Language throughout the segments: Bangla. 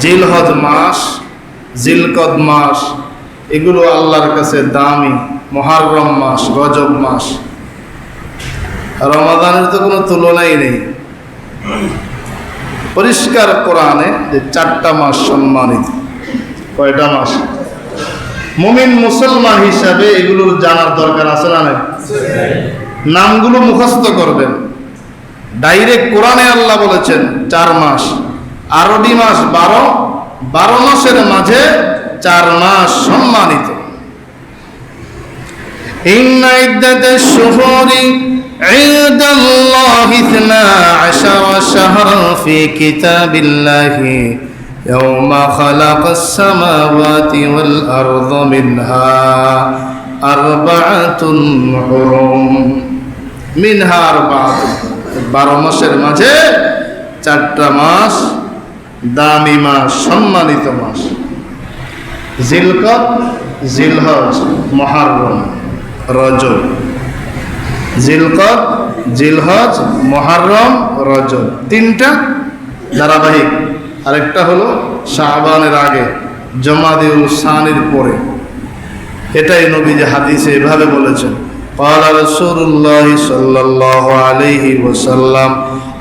জিলহজ মাস, জিলকদ মাস, এগুলো আল্লাহর কাছে দামি, মহারম মাস রজব মাস। রমাদানের তো কোনো তুলনাই নেই। পরিষ্কার কোরআনে যে চারটা মাস সম্মানিত। কয়টা মাস? মুমিন মুসলমান হিসাবে এগুলোর জানার দরকার আছে না নামগুলো মুখস্থ করবেন। ডাইরেক্ট কোরআনে আল্লাহ বলেছেন, চার মাস। আরবি মাস বারো বারো মাসের মাঝে চার মাস সম্মানিত إن عدة الشهور عند الله اثنا عشر شهرا في كتاب الله يوم خلق السماوات والأرض منها أربعة حرم মিনহা আরবাত বারো মাসের মাঝে চারটা মাস দামি মাস সম্মানিত মাস জিলকত জিলহজ মহারম রজব জিলকত জিলহজ মহারম রজব তিনটা ধারাবাহিক আরেকটা হলো শাহবানের আগে জমাদিউল সানির পরে এটাই নবী যে হাদিসে এভাবে বলেছেন قال رسول الله صلى الله عليه وسلم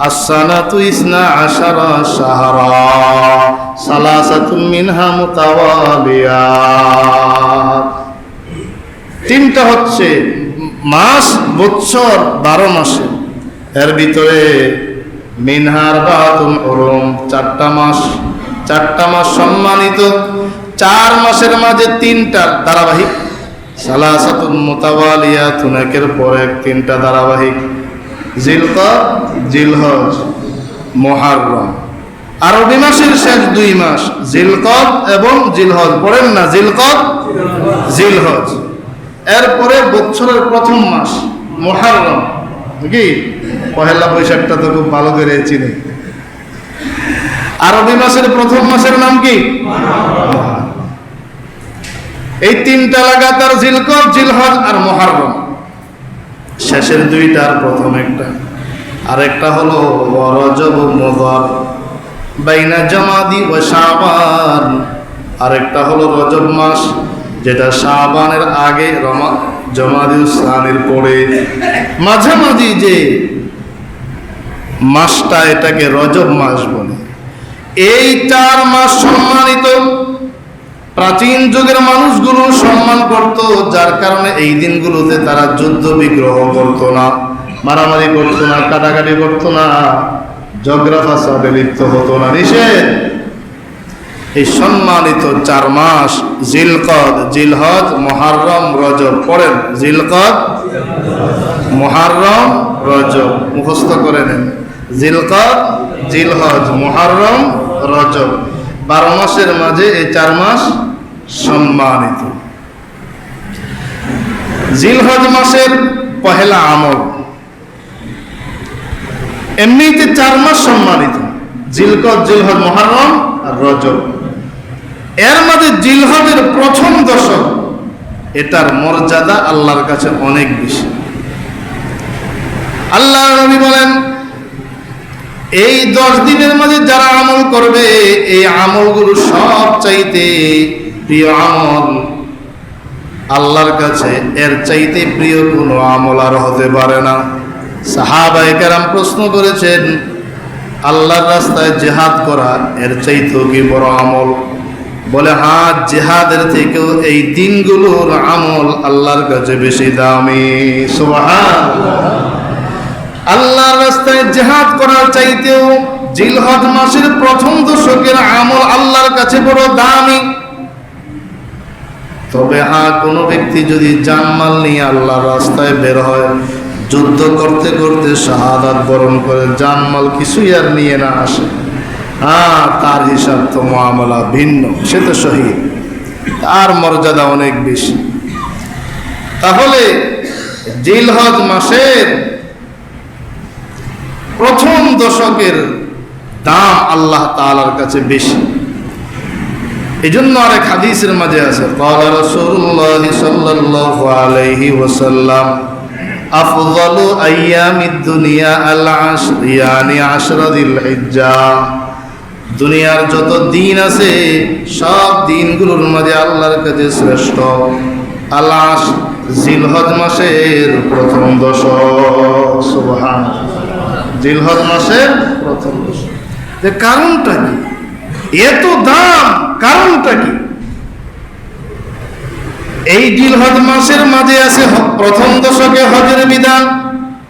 السنة اثنا عشر شهرا ثلاثة منها متواليات তিনটা হচ্ছে মাস বৎসর বারো মাসে এর ভিতরে মিনহার বাহাতুন ওরম চারটা মাস চারটা মাস সম্মানিত চার মাসের মাঝে তিনটা ধারাবাহিক সালাসাতুন মোতাবালিয়াতুন একের পর এক তিনটা ধারাবাহিক জিলকদ, জিলহজ মহারম আরবি মাসের শেষ দুই মাস জিলকদ এবং জিলহজ। পড়েন না জিলকদ? জিলহজ। এরপরে বছরের প্রথম মাস মহারম কি পহেলা বৈশাখটা তো খুব ভালো করে চিনি। আরবি মাসের প্রথম মাসের নাম কি? এই তিনটা লাগাতার জিলকদ, জিলহজ আর মহারম শেষের দুইটার প্রথম একটা। আরেকটা হলো রজব মদর বাইনা জমাদি ও শাবান। আরেকটা হলো, রজব মাস, যেটা শাবানের আগে রমা, জমাদি স্নানের পরে। মাঝামাঝি যে মাসটা এটাকে রজব মাস বলে। এই চার মাস সম্মানিত প্রাচীন যুগের মানুষগুলো সম্মান করত, যার কারণে এই দিনগুলোতে তারা যুদ্ধ বিগ্রহ করত না, মারামারি করত না, কাটাকাটি করত না, ঝগড়া ফাসাদে লিপ্ত হতো না, নিষেধ। এই সম্মানিত চার মাস জিলকদ, জিলহজ, মহারম, রজব, পড়েন। জিলকদ, মহারম, রজব, মুখস্থ করে নেন। জিলকদ, জিলহজ, মহারম, রজব। বারো মাসের মাঝে এই চার মাস সম্মানিত। জিলহজ মাসের পহেলা আমল। এমনিতে চার মাস সম্মানিত। জিলকদ জিলহজ, মহারম আর রজব। এর মাঝে জিলহজের প্রথম দশক, এটার মর্যাদা আল্লাহর কাছে অনেক বেশি। আল্লাহ নবী বলেন এই দশ দিনের মাঝে যারা আমল করবে, এই আমলগুলো সব চাইতে প্রিয় আমল। আল্লাহর কাছে এর চাইতে প্রিয় কোনো আমল আর হতে পারে না। সাহাবাই কেরাম প্রশ্ন করেছেন, আল্লাহর রাস্তায় জেহাদ করা এর চাইতেও কি বড় আমল? বলে হ্যাঁ জেহাদের থেকেও এই দিনগুলোর আমল আল্লাহর কাছে বেশি দামি। সুবহান আল্লাহর রাস্তায় জেহাদ করার চাইতেও জিলহজ মাসের প্রথম দশকের আমল আল্লাহর কাছে বড় দামি। তবে হ্যাঁ কোনো ব্যক্তি যদি জানমাল নিয়ে আল্লাহর রাস্তায় বের হয়, যুদ্ধ করতে করতে শাহাদাত বরণ করে, জানমাল কিছুই আর নিয়ে না আসে। হ্যাঁ তার হিসাব তো মামলা ভিন্ন, সে তো শহীদ। তার মর্যাদা অনেক বেশি। তাহলে জিলহজ মাসের প্রথম দশকের দাম আল্লাহ তালার কাছে বেশি এই জন্য আরেক হাদিসের মাঝে আছে قال رسول الله صلى الله عليه وسلم أفضل أيام الدنيا العشر يعني عشر ذي الحجة দুনিয়ার যত দিন আছে সব দিনগুলোর মাঝে আল্লাহর কাছে শ্রেষ্ঠ আল্লাহ জিলহজ মাসের প্রথম দশক সুবহান জিলহজ মাসের প্রথম যে কারণটা কি? এত দাম, কারণটা কি? এই জিলহজ মাসের মাঝে আছে প্রথম দশকে হজের বিধান।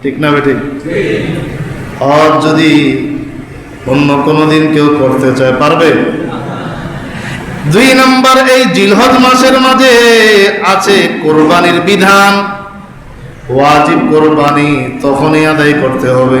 ঠিক না বেঠিক? হজ যদি অন্য কোনো দিন কেউ করতে চায়, পারবে? দুই নম্বর, এই জিলহজ মাসের মাঝে আছে কোরবানির বিধান। ওয়াজিব কোরবানি তখনই আদায় করতে হবে।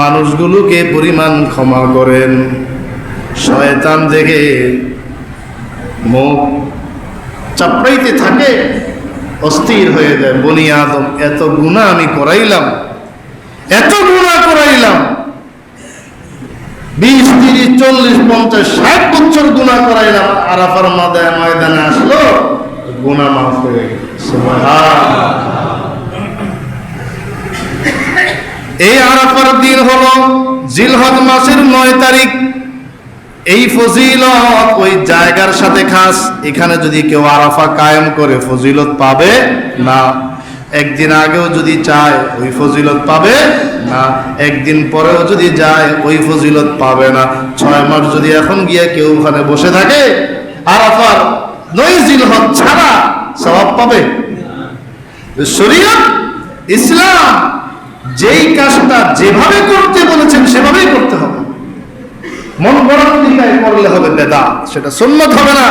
মানুষগুলোকে পরিমাণ ক্ষমা করেন। শয়তান দেখে মুখ চাপড়াইতে থাকে, অস্থির হয়ে যায়। বনি আদম, এত গুণা আমি করাইলাম, এত গুণা করাইলাম। বিশ, তিরিশ, চল্লিশ, পঞ্চাশ, ষাট বছর গুণা করাইলাম, আরাফার মাদায় ময়দানে আসলো গুণা মাফ হয়ে গেল এই আরাফার দিন হল জিলহজ মাসের নয় তারিখ। এই ফজিলত ওই জায়গার সাথে খাস, এখানে যদি কেউ আরাফা কায়েম করে ফজিলত পাবে না। একদিন আগেও যদি চায়, ওই ফজিলত পাবে না। একদিন পরেও যদি যায়, ওই ফজিলত পাবে না। ছয় মাস যদি এখন গিয়ে কেউ ওখানে বসে থাকে, আরাফার নয় জিলহজ ছাড়া সবাব পাবে। শরীয়ত, ইসলাম যেই কাজটা যেভাবে করতে বলেছেন, সেভাবেই করতে হবে। মন গড়ার দিকায় করলে হবে বেদা, সেটা সুন্নত হবে না।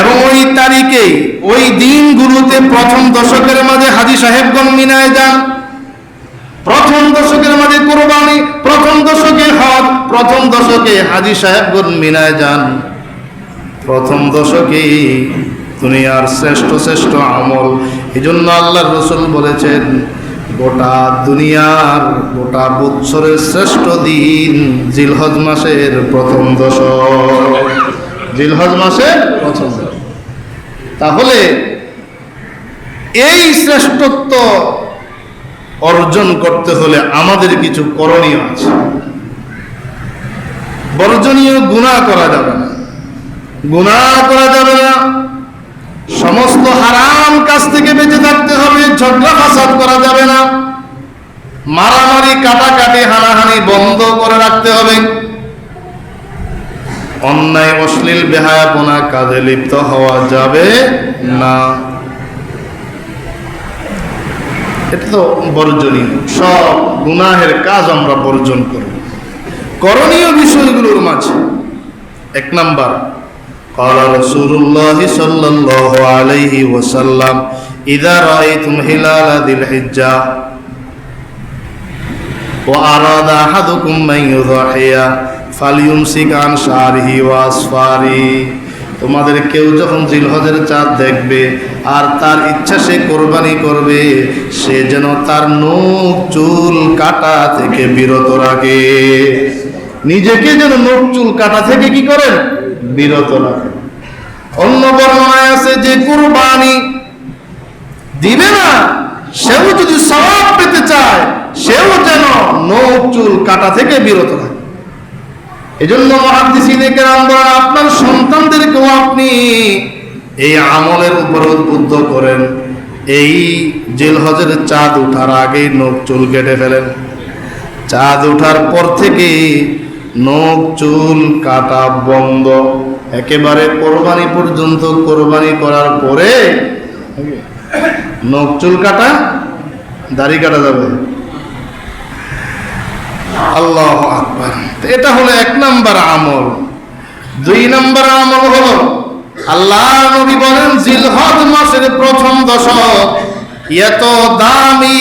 এবং ওই তারিখে, ওই দিনগুলোতে প্রথম দশকের মাঝে হাজি সাহেবগণ মিনায় যান। প্রথম দশকের মাঝে কোরবানি, প্রথম দশকে হজ, প্রথম দশকে হাজি সাহেবগণ মিনায় যান। প্রথম দশকে দুনিয়ার শ্রেষ্ঠ শ্রেষ্ঠ আমল। এই জন্য আল্লাহ রসুল বলেছেন, গোটা দুনিয়ার, গোটা বৎসরের শ্রেষ্ঠ দিন জিলহজ মাসের প্রথম দশক। জিলহজ মাসের প্রথম তাহলে এই শ্রেষ্ঠত্ব অর্জন করতে হলে আমাদের কিছু করণীয় আছে। বর্জনীয় গুণা করা যাবে না। গুণা করা যাবে না। সমস্ত হারাম কাজ থেকে বেঁচে থাকতে হবে, ঝগড়া ফাসাদ করা যাবে না। মারামারি, কাটাকাটি, হানাহানি বন্ধ করে রাখতে হবে। অন্যায়, অশ্লীল বেহায়াপনা কাজে লিপ্ত হওয়া যাবে না। এটা তো বর্জনীয়। সব গুনাহের কাজ আমরা বর্জন করব। করণীয় বিষয়গুলোর মাঝে এক নাম্বার قال رسول الله صلى الله عليه وسلم إذا رأيتم هلال ذي الحجة وأراد أحدكم من يضحي فليمسك عن شعره وأصفاره তোমাদের কেউ যখন জিলহজের চাঁদ দেখবে আর তার ইচ্ছা সে কোরবানি করবে সে যেন তার নখ চুল কাটা থেকে বিরত রাখে নিজেকে যেন নখ চুল কাটা থেকে কি করেন বিরত রাখে। অন্য বর্ণনায় আছে যে কোরবানি দিবে না, সেও যদি সবাব পেতে চায়, সেও যেন নখ, চুল, কাটা থেকে বিরত রাখে এজন্য মহাদিসিনে কেরাম বলেন, আপনার সন্তানদেরকেও আপনি এই আমলের উপর উদ্বুদ্ধ করেন। এই জেল হজের চাঁদ উঠার আগেই নখ, চুল কেটে ফেলেন। চাঁদ উঠার পর থেকে নখ, চুল, কাটা বন্ধ। একেবারে কোরবানি পর্যন্ত কোরবানি করার পরে নখ, চুল, কাটা, দাড়ি কাটা যাবে। আল্লাহ আকবার। এটা হলো এক নাম্বার আমল। দুই নাম্বার আমল হলো, আল্লাহ নবী বলেন, জিলহজ মাসের প্রথম দশক, এত দামি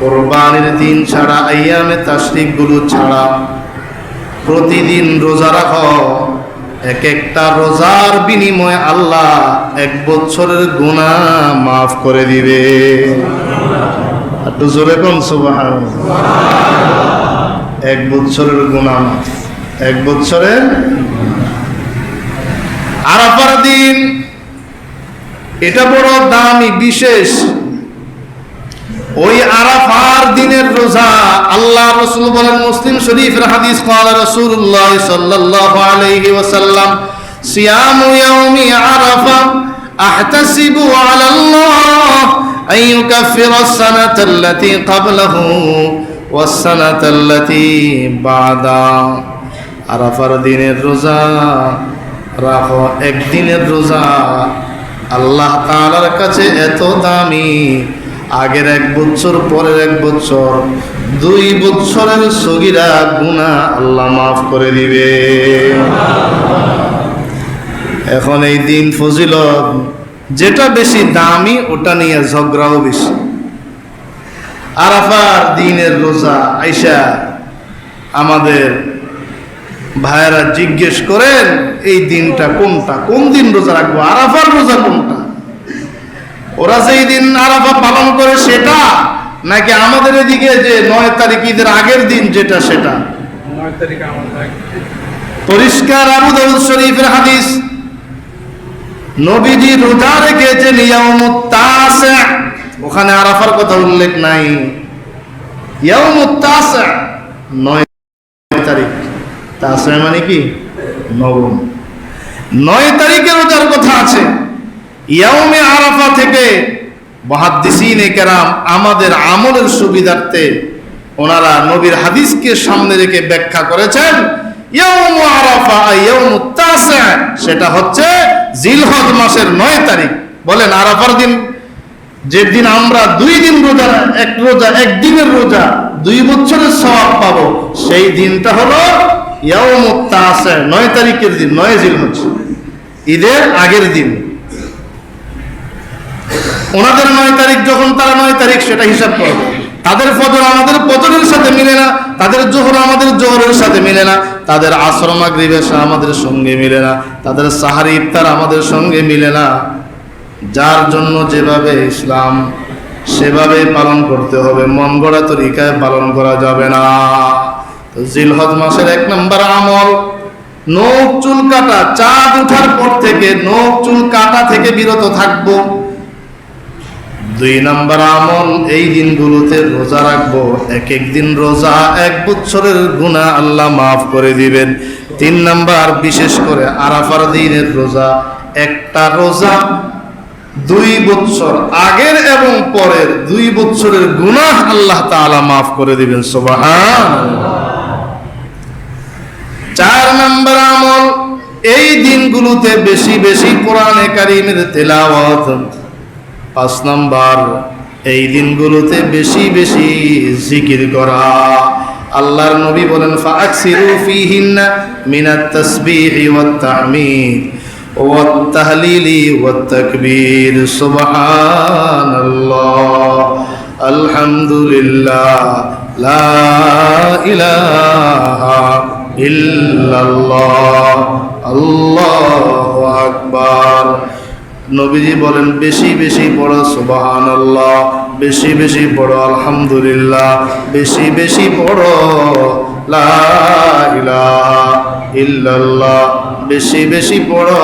কোরবানির দিন ছাড়া আইয়ামে তাশরিকগুলো ছাড়া প্রতিদিন রোজা রাখো। এক একটা রোজার বিনিময়ে আল্লাহ এক বছরের গুনাহ মাফ করে দিবে। একটু জোরে এক বছরের মাফ। এক বছরের আরাফার দিন। এটা বড় দামি, বিশেষ ওই আরাফার দিনের রোজা আল্লাহ রসুল বলেন মুসলিম শরীফ হাদিস কালা রসুল্লাহ সাল্লাল্লাহু আলাইহি ওয়াসাল্লাম, সিয়ামু ইয়াউমি আরাফা আহতাসিবু আলাল্লাহ আন ইউকাফিরা আস-সানাতা আল্লাতী ক্বাবলাহু ওয়াস-সানাতা আল্লাতী বাদা। আরাফার দিনের রোজা রাখো একদিনের রোজা আল্লাহ তালার কাছে এত দামি। আগের এক বছর, পরের এক বছর, দুই বছরের সগিরা গুণা আল্লাহ মাফ করে দিবে। এখন এই দিন ফজিলত, যেটা বেশি দামি, ওটা নিয়ে ঝগড়াও বেশি। আরাফার দিনের রোজা আইসা আমাদের ভাইয়েরা জিজ্ঞেস করেন, এই দিনটা কোনটা? কোন দিন রোজা রাখব? আরাফার রোজা কোনটা? ওরা যেই দিন আরাফা পালন করে সেটা নাকি আমাদের এদিকে যে নয় তারিখ ঈদের আগের দিন যেটা সেটা? পরিষ্কার আবু দাউদ শরীফের হাদিস নবীজি রোজা রেখেছেন ইয়াউমুত তাসা ওখানে আরাফার কথা উল্লেখ নাই। ইয়াউমুত তাসা নয় তারিখ। তাসা মানে কি? নবম। নয় তারিখে রোজার কথা আছে। ইয়াউমে আরাফা থেকে মহাদ্দিসিনে কেরাম আমাদের আমলের সুবিধার্থে ওনারা নবীর হাদিসকে সামনে রেখে ব্যাখ্যা করেছেন সেটা হচ্ছে জিলহজ মাসের নয় তারিখ। বলেন, আরাফার দিন, যেদিন আমরা দুই দিন রোজা, এক রোজা একদিনের রোজা, দুই বছরের সওয়াব পাবো, সেই দিনটা হলো ইয়াউম তাসা নয় তারিখের দিন, নয় জিলহজ। ঈদের আগের দিন। ওনাদের নয় তারিখ, যখন তারা নয় তারিখ সেটা হিসাব করবে তাদের ফজর আমাদের ফজরের সাথে মিলে না, তাদের জোহর আমাদের জোহরের সাথে মিলে না, তাদের আশ্রম মাগরিবেশা আমাদের সঙ্গে মিলে না, তাদের সাহারি ইফতার আমাদের সঙ্গে মিলে না। যার জন্য যেভাবে ইসলাম, সেভাবে পালন করতে হবে, মন গড়া তরিকায় পালন করা যাবে না। জিলহজ মাসের এক নম্বর আমল, নখ চুল কাটা, চাঁদ উঠার পর থেকে নখ চুল কাটা থেকে বিরত থাকব। দুই নাম্বার আমল, এই দিনগুলোতে রোজা রাখব। এক এক দিন রোজা, এক বছরের গুণা আল্লাহ মাফ করে দিবেন। তিন নাম্বার, বিশেষ করে আরাফার দিনের রোজা। একটা রোজা দুই বছর আগের এবং পরের দুই বছরের গুনাহ আল্লাহ তাআলা মাফ করে দিবেন সুবহান চার নাম্বার আমল, এই দিনগুলোতে বেশি বেশি কোরআনে কারিমের তেলাওয়াত। পাঁচ নাম্বার, এই দিনগুলোতে বেশি বেশি জিকির করা। আল্লাহর নবী বলেন ফাকসিরু ফিহিন্না মিনাত তাসবিহি ওয়াত তাহমিদ ওয়াত তাহলিলি ওয়াত তাকবীর। সুবহানাল্লাহ। আলহামদুলিল্লাহ। লা ইলাহা ইল্লাল্লাহ। আল্লাহু আকবার। নবীজি বলেন, বেশি বেশি পড়ো সুবাহান আল্লাহ বেশি বেশি পড়ো, আলহামদুলিল্লাহ। বেশি বেশি পড়ো ইল্লাল্লাহ। বেশি বেশি পড়ো,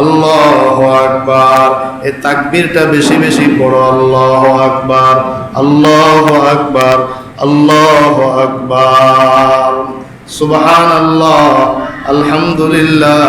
আল্লাহ আকবার। এ তাকবীরটা বেশি বেশি পড়ো, আল্লাহ আকবার আল্লাহ আকবার আল্লাহ আকবার। সুবহান আল্লাহ আলহামদুলিল্লাহ।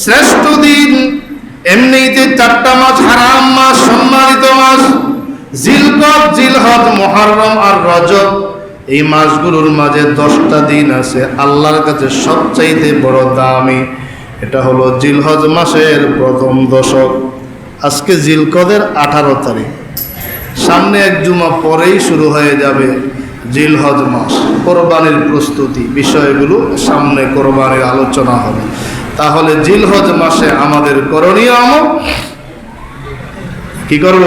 শ্রেষ্ঠ দিন, এমনিতে চারটা মাস হারাম মাস, সম্মানিত মাস। জিলকদ জিলহদ মহরম আর রজব, এই মাসগুলোর মাঝে দশটা দিন আছে আল্লাহর কাছে সবচাইতে বড় দামি। এটা হলো জিলহজ মাসের প্রথম দশক। আজকে জিলকদের আঠারো তারিখ। সামনে এক জুমা পরেই শুরু হয়ে যাবে জিলহজ মাস। কোরবানির প্রস্তুতি, বিষয়গুলো সামনে কোরবানির আলোচনা হবে। তাহলে জিলহজ মাসে আমাদের করণীয় আমল? কি করব?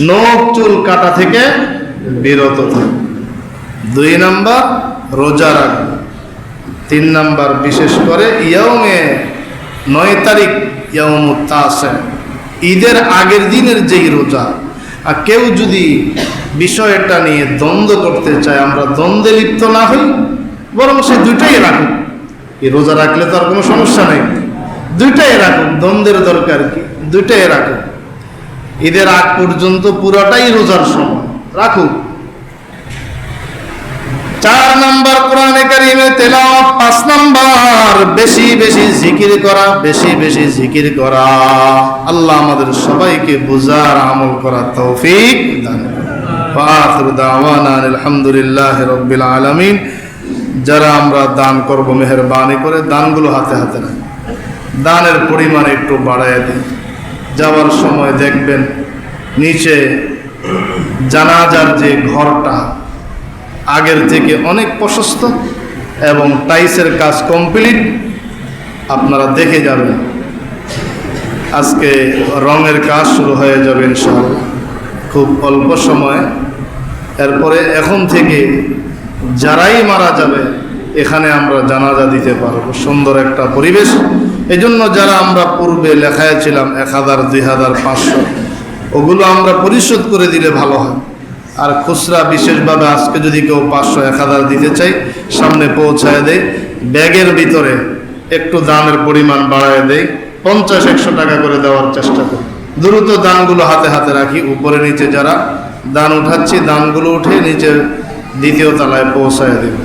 নখ, চুল, কাটা থেকে বিরত দুই নাম্বার, রোজা রাখব তিন নাম্বার, বিশেষ করে ইয়মে নয় তারিখ ইয়ং ইয়ম তাসে ঈদের আগের দিনের যেই রোজা। আর কেউ যদি বিষয়টা নিয়ে দ্বন্দ্ব করতে চায়, আমরা দ্বন্দ্বে লিপ্ত না হই, বরং সে দুইটাই রাখুক। এই রোজা রাখলে তো আর কোনো সমস্যা নেই। দুইটাই রাখুক দ্বন্দ্বের দরকার কি? দুইটাই রাখুক ঈদের আগ পর্যন্ত পুরোটাই রোজার সময়। রাখুক চার নাম্বার কোরআনে কারিমে তেলাওয়াত, পাঁচ নাম্বার, বেশি বেশি জিকির করা, বেশি বেশি জিকির করা। আল্লাহ আমাদের সবাইকে বুঝার আমল করা তৌফিক দান করুন। আলহামদুলিল্লাহি রাব্বিল আলামিন। যারা আমরা দান করব মেহেরবানি করে, দানগুলো হাতে হাতে রাখি দানের পরিমাণ একটু বাড়ায় দিই। যাওয়ার সময় দেখবেন নিচে জানাজার যে ঘরটা, আগের থেকে অনেক প্রশস্ত এবং টাইসের কাজ কমপ্লিট, আপনারা দেখে যাবেন। আজকে রঙের কাজ শুরু হয়ে যাবে ইনশাআল্লাহ। খুব অল্প সময়। এরপরে এখন থেকে যারাই মারা যাবে, এখানে আমরা জানাজা দিতে পারব। সুন্দর একটা পরিবেশ। এজন্য যারা আমরা পূর্বে লেখায় ছিলাম, এক হাজার, দুই হাজার, পাঁচশো, ওগুলো আমরা পরিশোধ করে দিলে ভালো হয়। আর খুচরা বিশেষভাবে আজকে যদি কেউ পাঁচশো, এক হাজার দিতে চাই সামনে পৌঁছায় দেয়। ব্যাগের ভিতরে একটু দানের পরিমাণ বাড়ায় দেয়। পঞ্চাশ, একশো টাকা করে দেওয়ার চেষ্টা করি। দ্রুত দানগুলো হাতে হাতে রাখি। উপরে নিচে যারা দান উঠাচ্ছি, দানগুলো উঠে নিচে দ্বিতীয় তলায় পৌঁছায় দেব।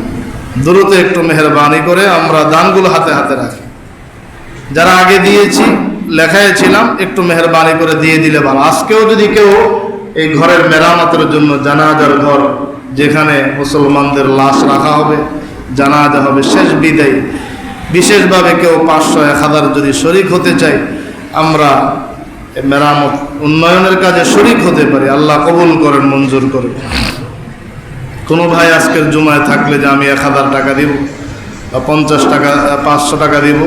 দ্রুত একটু মেহরবানি করে আমরা দানগুলো হাতে হাতে রাখি। যারা আগে দিয়েছি লেখায় ছিলাম একটু মেহরবানি করে দিয়ে দিলে ভালো। আজকেও যদি কেউ এই ঘরের মেরামতের জন্য জানাজার ঘর যেখানে মুসলমানদের লাশ রাখা হবে, জানাজা হবে, শেষ বিদায়, বিশেষভাবে কেউ পাঁচশো, এক হাজার যদি শরিক হতে চাই আমরা মেরামত উন্নয়নের কাজে শরিক হতে পারি। আল্লাহ কবুল করেন, মঞ্জুর করেন। কোনো ভাই আজকের জুমায় থাকলে যে আমি এক হাজার টাকা দিব বা পঞ্চাশ টাকা, পাঁচশো টাকা দিব?